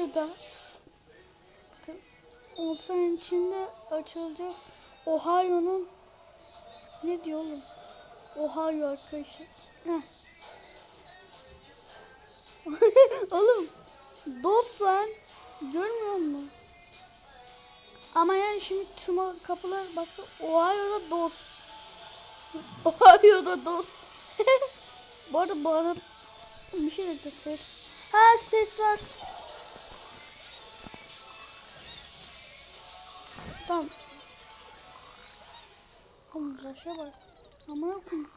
Ohio'da bakın 10 sene içinde açılacak Ohio'nun ne diyor oğlum? Ohio arkadaşlar. Oğlum dost lan görmüyor musun? Ama yani şimdi tüm kapılar bakın Ohio'da dost. Ohio'da dost. Bu arada bana bir şey dedi ses. Ha ses var. Tamam. Raş'a bak. Amına koyayım.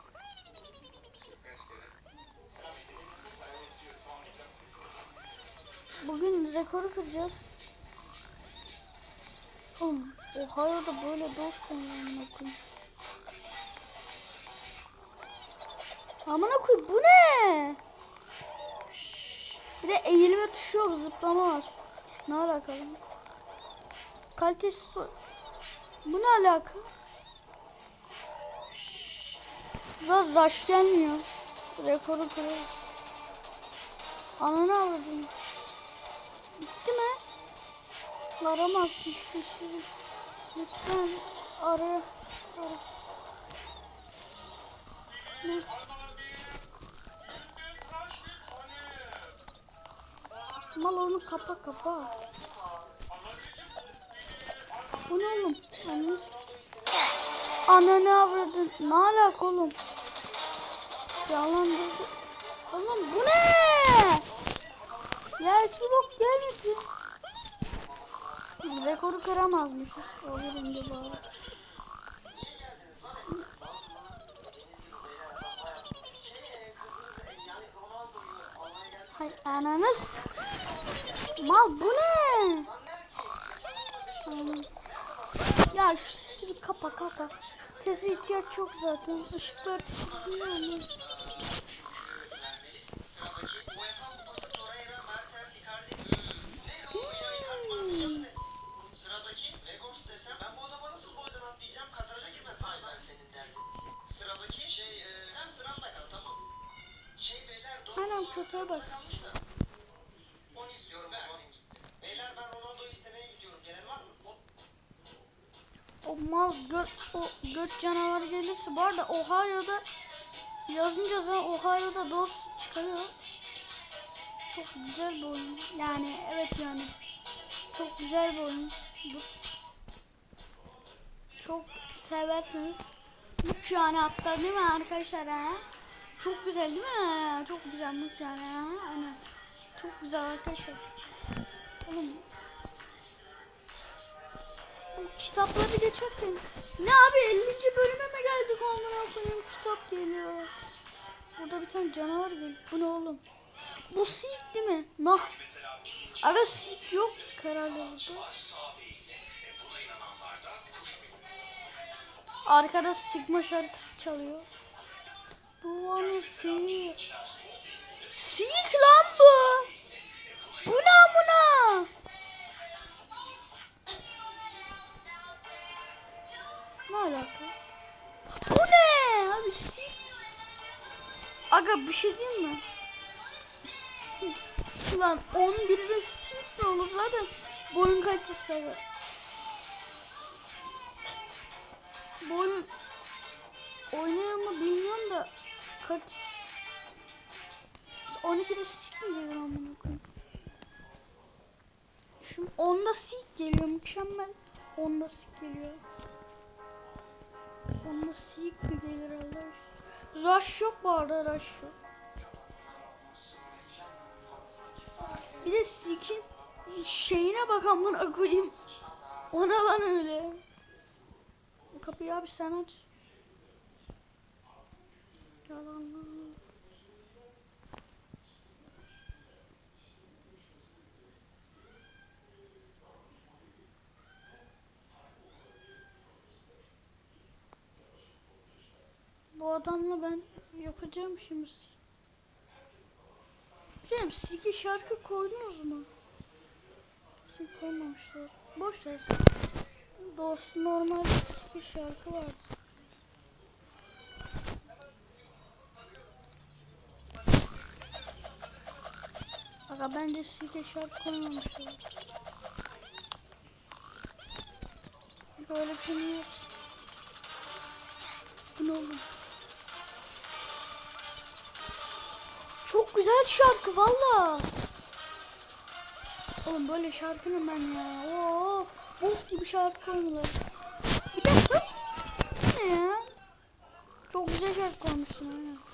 Bugün rekoru kıracağız. Oğlum Ohio'da böyle dost amına koyayım. Amına koyayım bu ne? Bir de eğilme tuşu yok zıplama var. Ne alakalı? Kalitesi Bu ne alaka? Biraz rush gelmiyor. Rekoru kırarız. Ananı avradım. Bitti mi? Arama atmıştı sizi. Lütfen ara. ara. Ne? Mal onu kapa kapa. Bu ne oğlum? Annesi. Ananı avradın. Ne alaka oğlum? Yalandırdı. Oğlum bu ne? Ya hiçbir bok gelmedi. Rekoru kıramazmışız. Olurum da bari. Hay ananız. Mal bu ne? Aman. Ya şu sesi kapa kapa. Sesi ihtiyaç çok zaten. Işıklar çıkmıyor mu? Hmm. Sıradaki Legos desem ben bu adama nasıl boydan atlayacağım kadraja girmez. Hay ben senin derdin. Sıradaki şey e, sen sıranda kal tamam. Şey beyler doğru. Anam kötüye bak. kalmış da. Onu istiyorum ben. Beyler ben Ronaldo'yu istemeye gidiyorum. Gelen var mı? O- O mal göt, o göt canavarı gelirse bu arada Ohio'da yazınca zaten Ohio'da dost çıkarıyor. Çok güzel bir oyun. Yani evet yani. Çok güzel bir oyun. Bu. Çok seversiniz. Üç yani hatta değil mi arkadaşlar ha? Çok güzel değil mi? Çok güzel üç yani ha? Aynen. Çok güzel arkadaşlar. Oğlum kitapları geçerken ne abi 50. bölüme mi geldik amına koyayım kitap geliyor. Burada bir tane canavar geliyor. Bu ne oğlum? Bu sik değil mi? Nah. Ara sik yok burada. Arkada sigma şarkısı çalıyor. Bu onu sik. Sik lan bu. Bu ne amına? Ne alaka? Bu ne? Abi sik. Aga bir şey diyeyim mi? Lan 11'de sik de olur zaten. Boyun kaç ister? Boyun oynuyor mu bilmiyorum da kaç 12'de sik mi geliyor amına koyayım? Şimdi 10'da sik geliyor mükemmel. 10'da sik geliyor. Onda sik mi gelir Allah? Rush yok bu arada rush yok. Bir de sikin şeyine bak amına koyayım. O ne lan öyle? Kapıyı abi sen aç. Yalanlar. Bu adamla ben yapacağım şimdi. Cem siki şarkı koydunuz mu? Siki koymamışlar. Boş ver. Doğrusu normal siki şarkı vardı. Aga bence sike şart koymamışlar. Böyle bir şey yok. Bu ne oğlum? Güzel şarkı valla. Oğlum böyle şarkının ben ya. Oo, bok gibi şarkı koydular. Bir dakika. Ne ya? Çok güzel şarkı koymuşsun ha.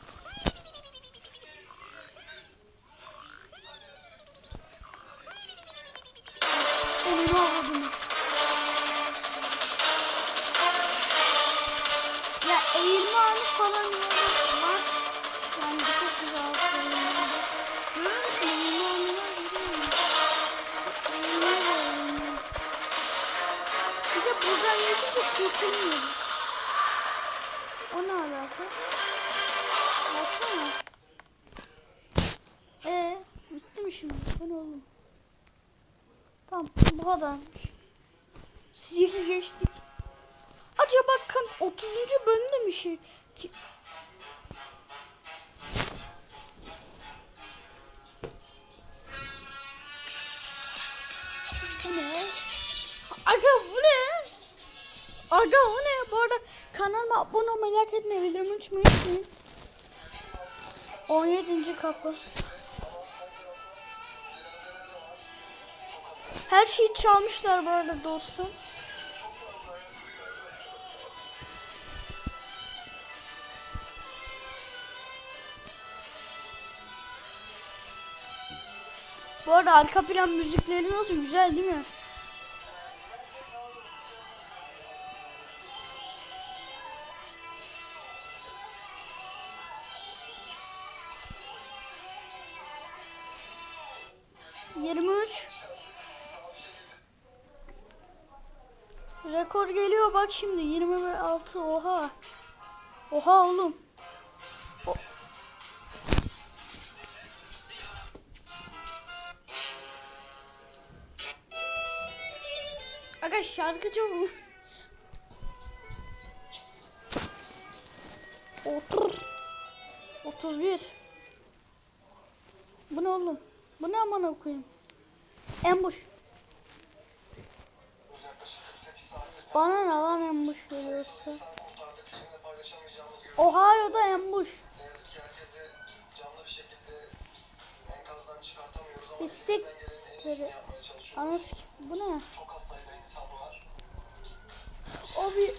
Şimdi? Bu oğlum? Tamam, bu kadarmış. Sihri geçtik. Acaba kan 30. bölümde mi şey? Ki... Bu ne? Aga bu ne? Aga o ne? Bu arada kanalıma abone olmayı, like etmeyi, bildirim açmayı unutmayın. 17. kapı. Her şeyi çalmışlar bu arada dostum. Bu arada arka plan müzikleri nasıl güzel değil mi? Rekor geliyor bak şimdi 26 oha. Oha oğlum. O- Aga şarkı çok Otur. 31. Bu ne oğlum? Bu ne aman koyayım? En ama İstek elimizden gelenin en iyisini dedi. yapmaya çalışıyoruz. Anası bu ne? Çok az sayıda insan var. O.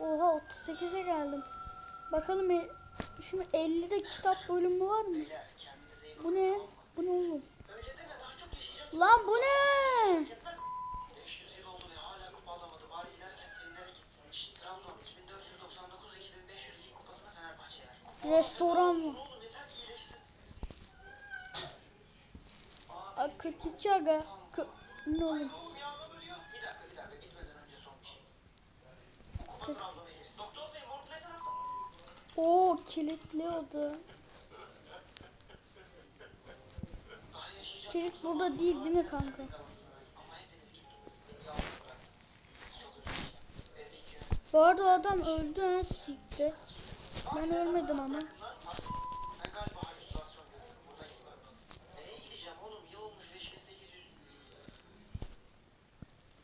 Oha 38'e geldim. Bakalım şimdi 50'de kitap bölümü var mı? Bu ne? Bu ne oğlum? Lan bu ne? Yetmez. 500 yıl oldu ve hala kupa alamadı. Bari giderken seninlere gitsin. İşte Trabzon 2499-2500 lig kupasına Fenerbahçe yer. Restoran mı? Aa, 42 aga. Kı- ne oğlum? Bir dakika bir dakika gitmeden önce son bir şey. Kupa Oo kilitli oda. Kilit burada değil değil mi kanka? Bu arada adam öldü ha sikti. Ben ölmedim ama. Bunlar nasıl? Ben galiba halüsinasyon görüyorum. Buradan gitmem lazım. Nereye gideceğim oğlum? Yıl olmuş 5800.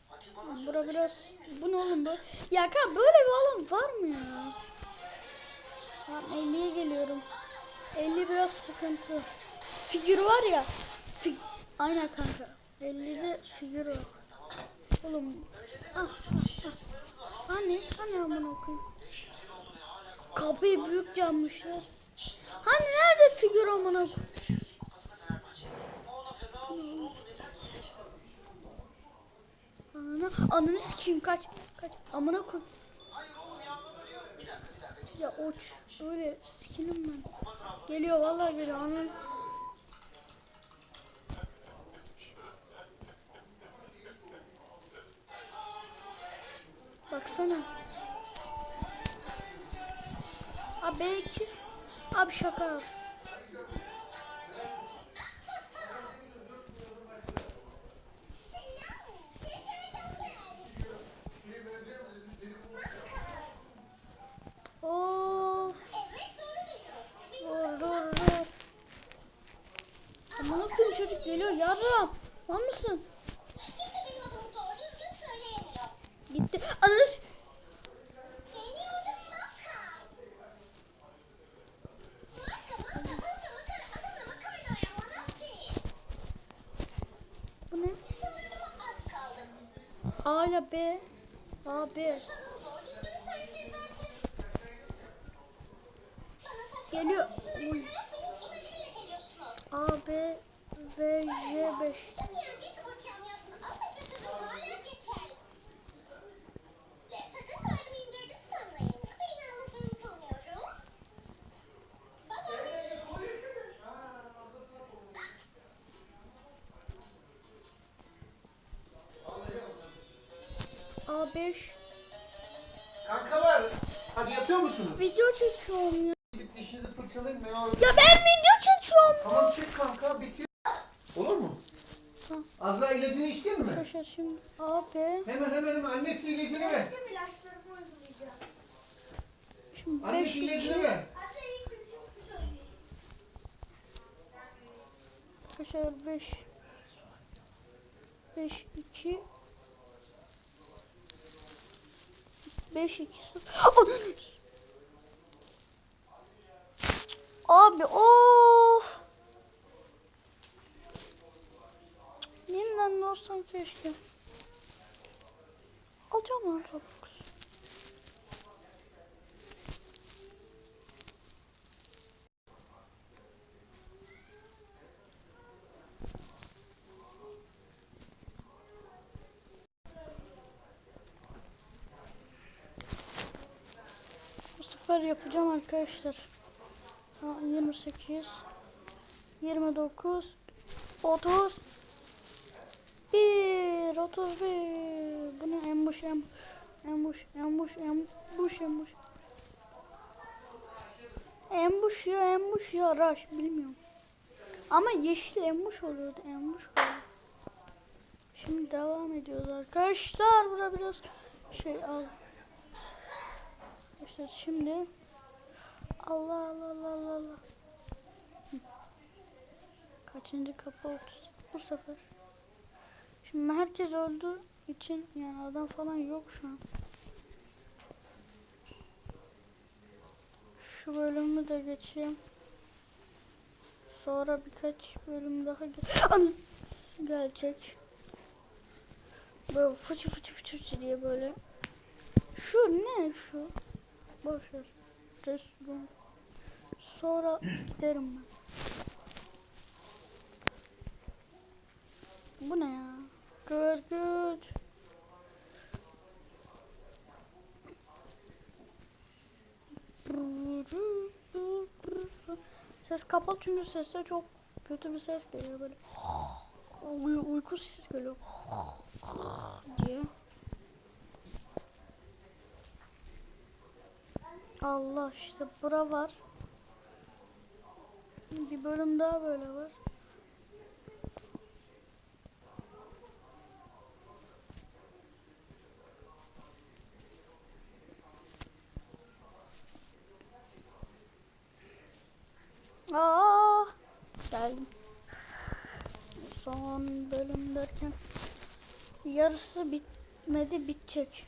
Hadi bana Bura biraz bu ne oğlum bu? Ya kanka böyle bir alan var mı ya? Tamam 50'ye geliyorum. 50 biraz sıkıntı. Figür var ya. Fig Aynen kanka. 50'de figür var. Oğlum. Ah, ah, ah. Hani? Hani amına koyayım? 500 yıl oldu ve hala kupa Kapıyı büyük yapmışlar. Hani nerede figür amına koyayım? 500 lig kupasına Fenerbahçe. Kupa ona feda olsun oğlum. Yeter ki iyileşsin. Ananı, ananı sikeyim kaç. Kaç. Amına koy. Hayır oğlum yağla bölüyor. Bir dakika bir dakika. Git. Ya uç. Öyle sikinim ben. Geliyor vallahi geliyor. Ananı. Baksana. Abi belki. Abi şaka. Of. Dur dur dur. Aman okuyun çocuk geliyor yarram. Var mısın? Gitti. Anış. Bu ne? A ile B. A, B. Geliyor. Uy. A, B ve J 5. Tabii Ciddi camiasını alt nefesi olarak geçer. Sakın kalbimi indirdim sanmayın. Beni anladığınızı umuyorum. Baba. A 5. Kankalar, hadi yapıyor musunuz? Video çekiyorum ya. Dişinizi fırçalayın veya... Ya ben video çekiyorum. Tamam çek kanka, bitiyor. Olur mu? Tamam. Azra ilacını içtin mi? Arkadaşlar şimdi A, B. Hemen hemen hemen annesi ilacını ver. ilaçlarımı uygulayacağım. Şimdi 5 Annesi ilacını ver. Hatta ilk bir şey söyleyeyim. Arkadaşlar 5. 5 2 5 2 0 Abi of Yeniden de olsam keşke. Alacağım lan Robux Bu sefer yapacağım arkadaşlar. Ha, 28 29 30 1 31 Bu ne embuş em embuş embuş embuş embuş Embuş ya embuş ya raş bilmiyorum. Ama yeşil embuş oluyordu embuş oluyordu. Şimdi devam ediyoruz arkadaşlar. Burada biraz şey al. İşte şimdi Allah Allah Allah Allah Allah. Kaçıncı kapı 30 bu sefer. Şimdi herkes öldü için yani adam falan yok şu an. Şu bölümü de geçeyim. Sonra birkaç bölüm daha ge- gelecek. Böyle fıçı fıçı fıçı diye böyle. Şu ne şu? Boş. Restoran. Sonra giderim ben. Bu ne ya? Gırgır. Ses kapalı çünkü seste çok kötü bir ses geliyor böyle. Uy uyku sesi geliyor. diye. Allah işte bura var. Bir bölüm daha böyle var. Aa, geldim. Son bölüm derken yarısı bitmedi bitecek.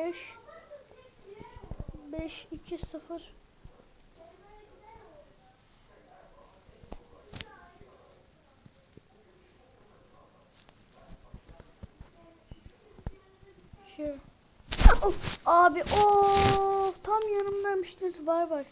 5 5 2 0 Şey. Of, abi of tam yanımdaymıştınız bay bay.